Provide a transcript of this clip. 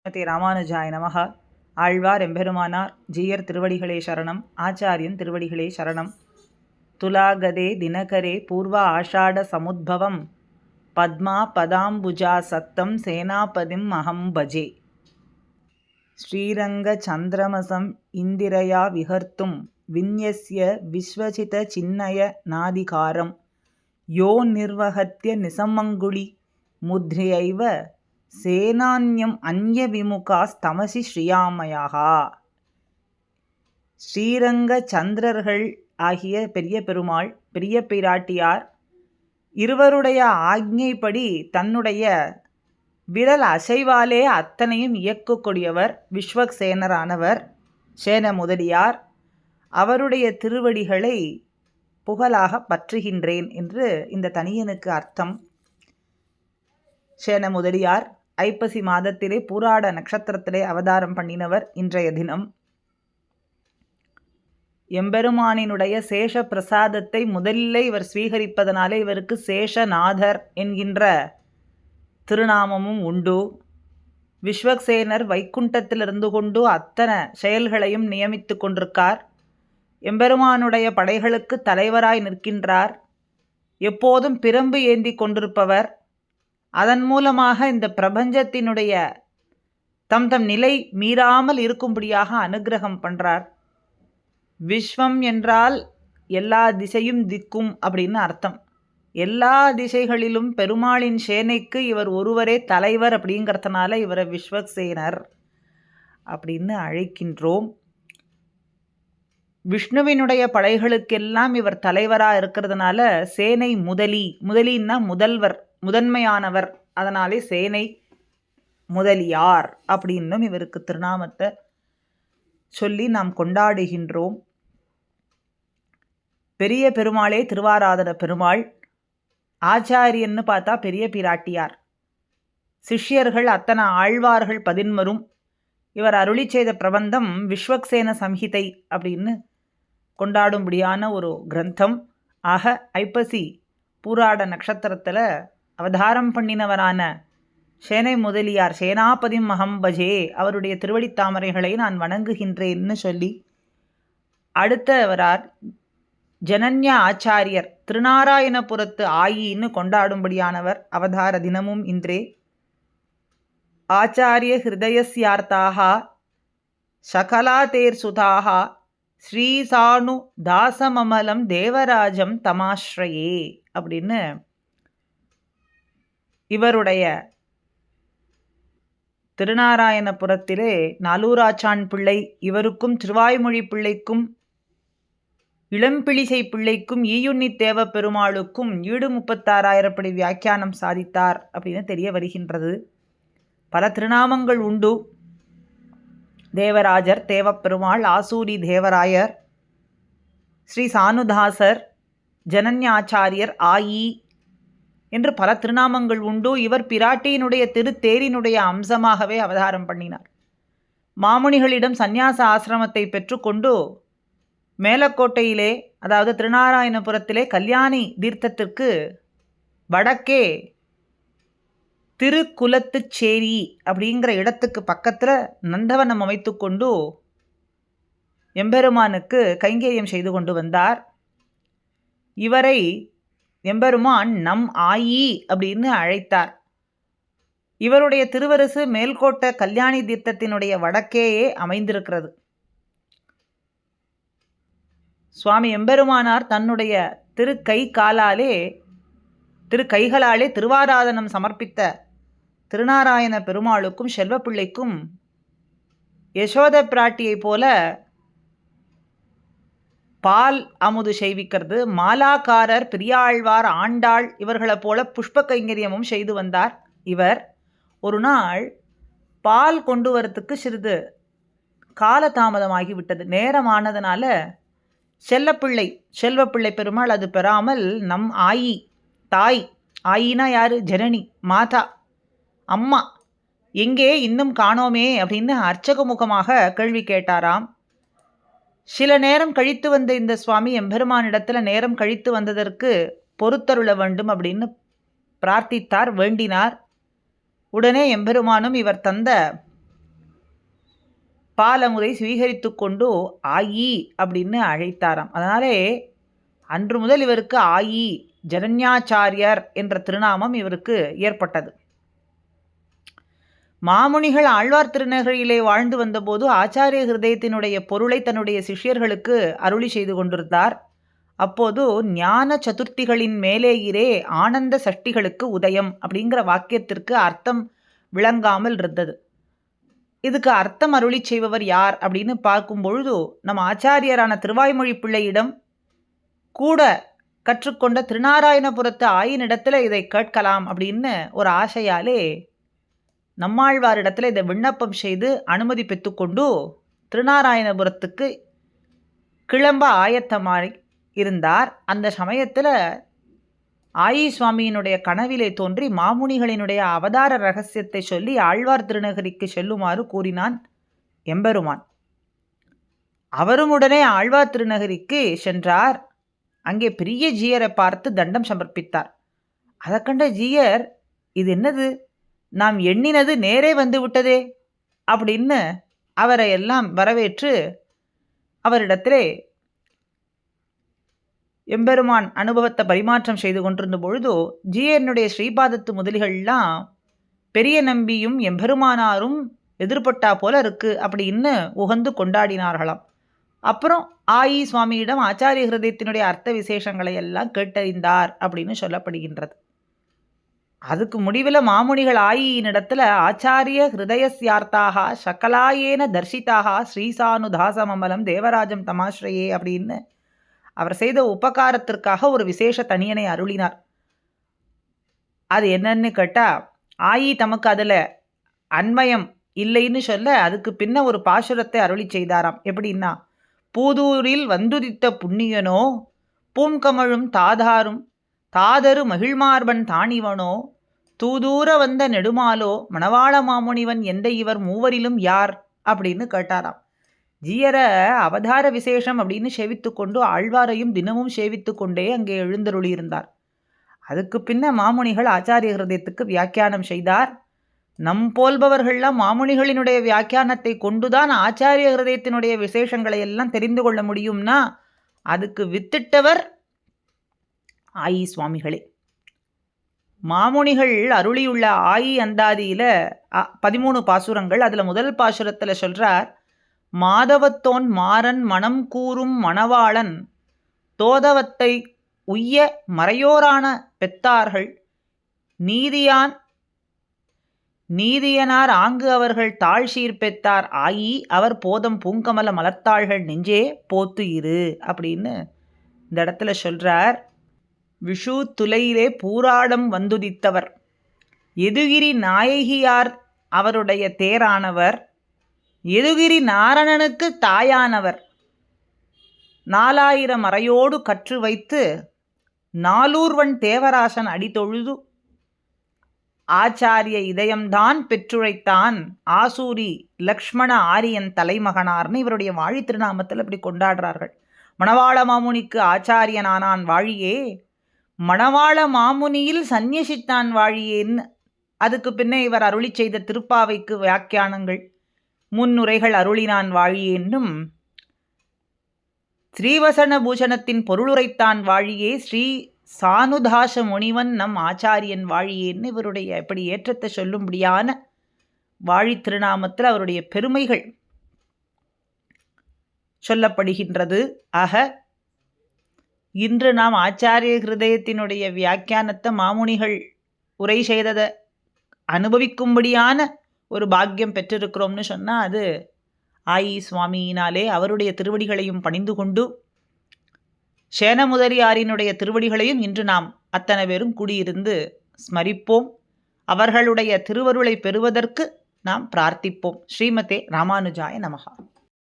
ஸ்ரீமதி ராமானுஜாய நமக ஆழ்வார் எம்பெருமானார் ஜீயர் திருவடிகளே சரணம். ஆச்சாரியன் திருவடிகளே சரணம். துலாகதே தினகரே பூர்வ ஆஷாட சமுদ্பவம் பத்மா பதாம்புஜா சத்தம் சேனாபதிம் அகம் பஜே. ஸ்ரீரங்க சந்திரமசம் இந்திரயா விகர்த்தும். விந்யஸ்ய விஸ்வசித சின்னய நாதிகாரம். யோ நிர்வகத்திய நிசமங்குழி முத்ரையைவ சேனான்யம் அந்யவிமுகாஸ்தமசி ஸ்ரீயாமயாகா. ஸ்ரீரங்க சந்திரர்கள் ஆகிய பெரிய பெருமாள் பெரிய பிராட்டியார் இருவருடைய ஆக்ஞைப்படி தன்னுடைய விரல் அசைவாலே அத்தனையும் இயக்கக்கூடியவர் விஸ்வக்சேனரானவர் சேன முதலியார். அவருடைய திருவடிகளை புகழாக பற்றுகின்றேன் என்று இந்த தனியனுக்கு அர்த்தம். சேன முதலியார் ஐப்பசி மாதத்திலே பூராட நட்சத்திரத்திலே அவதாரம் பண்ணினவர் இன்றைய தினம். எம்பெருமானினுடைய சேஷ பிரசாதத்தை முதலில் இவர் ஸ்வீகரிப்பதனாலே இவருக்கு சேஷநாதர் என்கின்ற திருநாமமும் உண்டு. விஸ்வக்சேனர் வைக்குண்டத்திலிருந்து கொண்டு அத்தனை செயல்களையும் நியமித்து கொண்டிருக்கார். எம்பெருமானுடைய படைகளுக்கு தலைவராய் நிற்கின்றார். எப்போதும் பிரம்பு ஏந்தி கொண்டிருப்பவர். அதன் மூலமாக இந்த பிரபஞ்சத்தினுடைய தம் தம் நிலை மீறாமல் இருக்கும்படியாக அனுகிரகம் பண்ணுறார் விஸ்வம் என்றால் எல்லா திசையும் திக்கும் அப்படின்னு அர்த்தம். எல்லா திசைகளிலும் பெருமாளின் சேனைக்கு இவர் ஒருவரே தலைவர் அப்படிங்கிறதுனால இவரை விஸ்வக்சேனர் அப்படின்னு அழைக்கின்றோம். விஷ்ணுவினுடைய படைகளுக்கெல்லாம் இவர் தலைவராக இருக்கிறதுனால சேனை முதலி முதலின்னா முதல்வர் முதன்மையானவர். அதனாலே சேனை முதலியார் அப்படின்னும் இவருக்கு திருநாமத்தை சொல்லி நாம் கொண்டாடுகின்றோம். பெரிய பெருமாளே திருவாராதன பெருமாள் ஆச்சாரியன்னு பார்த்தா பெரிய பிராட்டியார். சிஷ்யர்கள் அத்தனை ஆழ்வார்கள் பதின்மரும். இவர் அருளி செய்த பிரபந்தம் விஸ்வக்சேன சம்ஹிதை அப்படின்னு கொண்டாடும்படியான ஒரு கிரந்தம். ஆக ஐப்பசி பூராட நட்சத்திரத்தில் அவதாரம் பண்ணினவரான சேனை முதலியார் சேனாபதி மகம்பஜே அவருடைய திருவடித்தாமரைகளை நான் வணங்குகின்றேன்னு சொல்லி அடுத்தவரார் ஜனன்யா ஆச்சாரியர் திருநாராயணபுரத்து ஆயின்னு கொண்டாடும்படியானவர் அவதார தினமும் இன்றே. ஆச்சாரிய ஹிருதயஸ்யார்த்தாக சகலாதேர் சுதாக ஸ்ரீசானு தாசமமலம் தேவராஜம் தமாஸ்ரயே அப்படின்னு இவருடைய திருநாராயணபுரத்திலே நாலூராச்சான் பிள்ளை இவருக்கும் திருவாய்மொழி பிள்ளைக்கும் இளம்பிழிசை பிள்ளைக்கும் ஈயுண்ணி தேவ பெருமாளுக்கும் ஈடு முப்பத்தாறாயிரப்படி வியாக்கியானம் சாதித்தார் அப்படின்னு தெரிய வருகின்றது. பல திருநாமங்கள் உண்டு. தேவராஜர் தேவப்பெருமாள் ஆசூரி தேவராயர் ஸ்ரீ சானுதாசர் ஜனன்யாச்சாரியர் ஆயி என்று பல திருநாமங்கள் உண்டு. இவர் பிராட்டியினுடைய திருத்தேரினுடைய அம்சமாகவே அவதாரம் பண்ணினார். மாமுனிகளிடம் சந்நியாச ஆசிரமத்தை பெற்றுக்கொண்டு மேலக்கோட்டையிலே அதாவது திருநாராயணபுரத்திலே கல்யாணி தீர்த்தத்திற்கு வடக்கே திருக்குலத்துச்சேரி அப்படிங்கிற இடத்துக்கு பக்கத்தில் நந்தவனம் அமைத்து கொண்டு எம்பெருமானுக்கு கைங்கேயம் செய்து கொண்டு வந்தார். இவரை எம்பெருமான் நம் ஆயி அப்படின்னு அழைத்தார். இவருடைய திருவரசு மேல்கோட்ட கல்யாணி தீர்த்தத்தினுடைய வடக்கேயே அமைந்திருக்கிறது. சுவாமி எம்பெருமானார் தன்னுடைய திரு கை காலாலே திரு கைகளாலே திருவாராதனம் சமர்ப்பித்த திருநாராயண பெருமாளுக்கும் செல்வப்பிள்ளைக்கும் யசோத பிராட்டியைப் போல பால் அமுது செய்விக்கிறது. மாலாக்காரர் பெரியாழ்வார் ஆண்டாள் இவர்களைப் போல புஷ்ப கைங்கரியமும் செய்து வந்தார். இவர் ஒரு நாள் பால் கொண்டு வரத்துக்கு சிறிது காலதாமதமாகி விட்டது நேரமானதுனால செல்லப்பிள்ளை செல்வப்பிள்ளை பெருமாள் அது பெறாமல் நம் ஆயி தாய் ஆயினா யாரு? ஜனனி மாதா அம்மா எங்கே இன்னும் காணோமே அப்படின்னு அர்ச்சக முகமாக கேள்வி கேட்டாராம். சில நேரம் கழித்து வந்த இந்த சுவாமி எம்பெருமானிடத்தில் நேரம் கழித்து வந்ததற்கு பொறுத்தருள வேண்டும் அப்படின்னு பிரார்த்தித்தார் வேண்டினார். உடனே எம்பெருமானும் இவர் தந்த பாலமுறை சுவீகரித்து கொண்டு ஆயி அப்படின்னு அழைத்தாராம். அதனாலே அன்று முதல் இவருக்கு ஆயி ஜனன்யாச்சாரியர் என்ற திருநாமம் இவருக்கு ஏற்பட்டது. மாமுனிகள் ஆழ்வார் திருநகரிலே வாழ்ந்து வந்தபோது ஆச்சாரிய ஹிருதயத்தினுடைய பொருளை தன்னுடைய சிஷ்யர்களுக்கு அருளி செய்து கொண்டிருந்தார். அப்போது ஞான சதுர்த்திகளின் மேலேயிரே ஆனந்த சஷ்டிகளுக்கு உதயம் அப்படிங்கிற வாக்கியத்திற்கு அர்த்தம் விளங்காமல் இருந்தது. இதுக்கு அர்த்தம் அருளி செய்பவர் யார் அப்படின்னு பார்க்கும் பொழுது நம் ஆச்சாரியரான திருவாய்மொழி பிள்ளையிடம் கூட கற்றுக்கொண்ட திருநாராயணபுரத்து ஆயினிடத்தில் இதை கேட்கலாம் அப்படின்னு ஒரு ஆசையாலே நம்மாழ்வாரிடத்தில் இதை விண்ணப்பம் செய்து அனுமதி பெற்றுக்கொண்டு திருநாராயணபுரத்துக்கு கிளம்ப ஆயத்தமாக இருந்தார். அந்த சமயத்தில் ஆயி சுவாமியினுடைய கனவிலே தோன்றி மாமுனிகளினுடைய அவதார ரகசியத்தை சொல்லி ஆழ்வார் திருநகரிக்கு செல்லுமாறு கூறினான் எம்பெருமான். அவரும் உடனே ஆழ்வார் திருநகரிக்கு சென்றார். அங்கே பெரிய ஜீயரை பார்த்து தண்டம் சமர்ப்பித்தார். அதை கண்ட ஜீயர் இது என்னது? நாம் எண்ணினது நேரே வந்து விட்டதே அப்படின்னு அவரை எல்லாம் வரவேற்று அவரிடத்திலே எம்பெருமான் அனுபவத்தை பரிமாற்றம் செய்து கொண்டிருந்த பொழுது ஜீயனுடைய ஸ்ரீபாதத்து முதலிகள்லாம் பெரிய நம்பியும் எம்பெருமானாரும் எதிர்பட்டா போல இருக்கு அப்படின்னு உகந்து கொண்டாடினார்களாம். அப்புறம் ஆயி சுவாமியிடம் ஆச்சாரிய ஹிருதயத்தினுடைய அர்த்த விசேஷங்களை எல்லாம் கேட்டறிந்தார் அப்படின்னு சொல்லப்படுகின்றது. அதுக்கு முடிவில் மாமுனிகள் ஆயினிடத்தில் ஆச்சாரிய ஹிருதயசியார்த்தாக சகலாயேன தர்ஷிதாக ஸ்ரீசானுதாசமமலம் தேவராஜம் தமாஸ்ரயே அப்படின்னு அவர் செய்த உபகாரத்திற்காக ஒரு விசேஷ தனியனை அருளினார். அது என்னன்னு கேட்டால் ஆயி தமக்கு அதில் அன்மயம் இல்லைன்னு சொல்ல அதுக்கு பின்ன ஒரு பாசுரத்தை அருளி செய்தாராம். எப்படின்னா பூதூரில் வந்துதித்த புண்ணியனோ பூங்கமழும் தாதாரும் தாதரு மகிழ்மார்பன் தாணிவனோ? தூதூர வந்த நெடுமாலோ? மணவாள மாமுனிவன் எந்த இவர் மூவரிலும் யார்? அப்படின்னு கேட்டாராம். ஜீயர அவதார விசேஷம் அப்படின்னு சேவித்து கொண்டு ஆழ்வாரையும் தினமும் சேவித்து கொண்டே அங்கே எழுந்தருளியிருந்தார். அதுக்கு பின்ன மாமுனிகள் ஆச்சாரிய ஹிருதயத்துக்கு வியாக்கியானம் செய்தார். நம் போல்பவர்கள்லாம் மாமுனிகளினுடைய வியாக்கியானத்தை கொண்டுதான் ஆச்சாரிய ஹிருதயத்தினுடைய விசேஷங்களை எல்லாம் தெரிந்து கொள்ள முடியும்னா அதுக்கு வித்திட்டவர் ஆயி சுவாமிகளே. மாமுனிகள் அருளியுள்ள ஆயி அந்தாதியில் பதிமூணு பாசுரங்கள் அதில் முதல் பாசுரத்தில் சொல்கிறார் மாதவத்தோன் மாறன் மனம் கூறும் மணவாளன் தோதவத்தை உய்ய மறையோரான பெத்தார்கள் நீதியான் நீதியனார் ஆங்கு அவர்கள் தாழ் சீர்பெத்தார் ஆயி அவர் போதம் பூங்கமல மலத்தாள்கள் நெஞ்சே போத்து இரு அப்படின்னு இந்த இடத்துல சொல்கிறார் விஷு துலையிலே பூராடம் வந்துதித்தவர். எதுகிரி நாயகியார் அவருடைய தேரானவர். எதுகிரி நாரணனுக்கு தாயானவர். நாலாயிரம் அறையோடு கற்று வைத்து நாலூர்வன் தேவராசன் அடித்தொழுது ஆச்சாரிய இதயம்தான் பெற்றுழைத்தான் ஆசூரி லக்ஷ்மண ஆரியன் தலைமகனார்னு இவருடைய வாழி திருநாமத்தில் இப்படி கொண்டாடுறார்கள். மணவாள மாமுனிக்கு ஆச்சாரியனானான் வாழியே மணவாள மாமுனியில் சந்நியசித்தான் வாழியேன். அதுக்கு பின்னே இவர் அருளி செய்த திருப்பாவைக்கு வியாக்கியானங்கள். முன்னுரைகள் அருளினான் வாழியேன்னும் ஸ்ரீவசன பூஷணத்தின் பொருளுரைத்தான் வாழியே ஸ்ரீ சானுதாச முனிவன் நம் ஆச்சாரியன் வாழியேன்னு இவருடைய இப்படி ஏற்றத்தை சொல்லும்படியான வாழி திருநாமத்தில் அவருடைய பெருமைகள் சொல்லப்படுகின்றது. ஆக இன்று நாம் ஆச்சாரிய ஹிருதயத்தினுடைய வியாக்கியானத்தை மாமுனிகள் உரை செய்ததை அனுபவிக்கும்படியான ஒரு பாக்கியம் பெற்றிருக்கிறோம்னு சொன்னால் அது ஆயி சுவாமியினாலே அவருடைய திருவடிகளையும் பணிந்து கொண்டு சேனமுதலியாரினுடைய திருவடிகளையும் இன்று நாம் அத்தனை பேரும் கூடியிருந்து ஸ்மரிப்போம். அவர்களுடைய திருவருளை பெறுவதற்கு நாம் பிரார்த்திப்போம். ஸ்ரீமதே ராமானுஜாய நமகா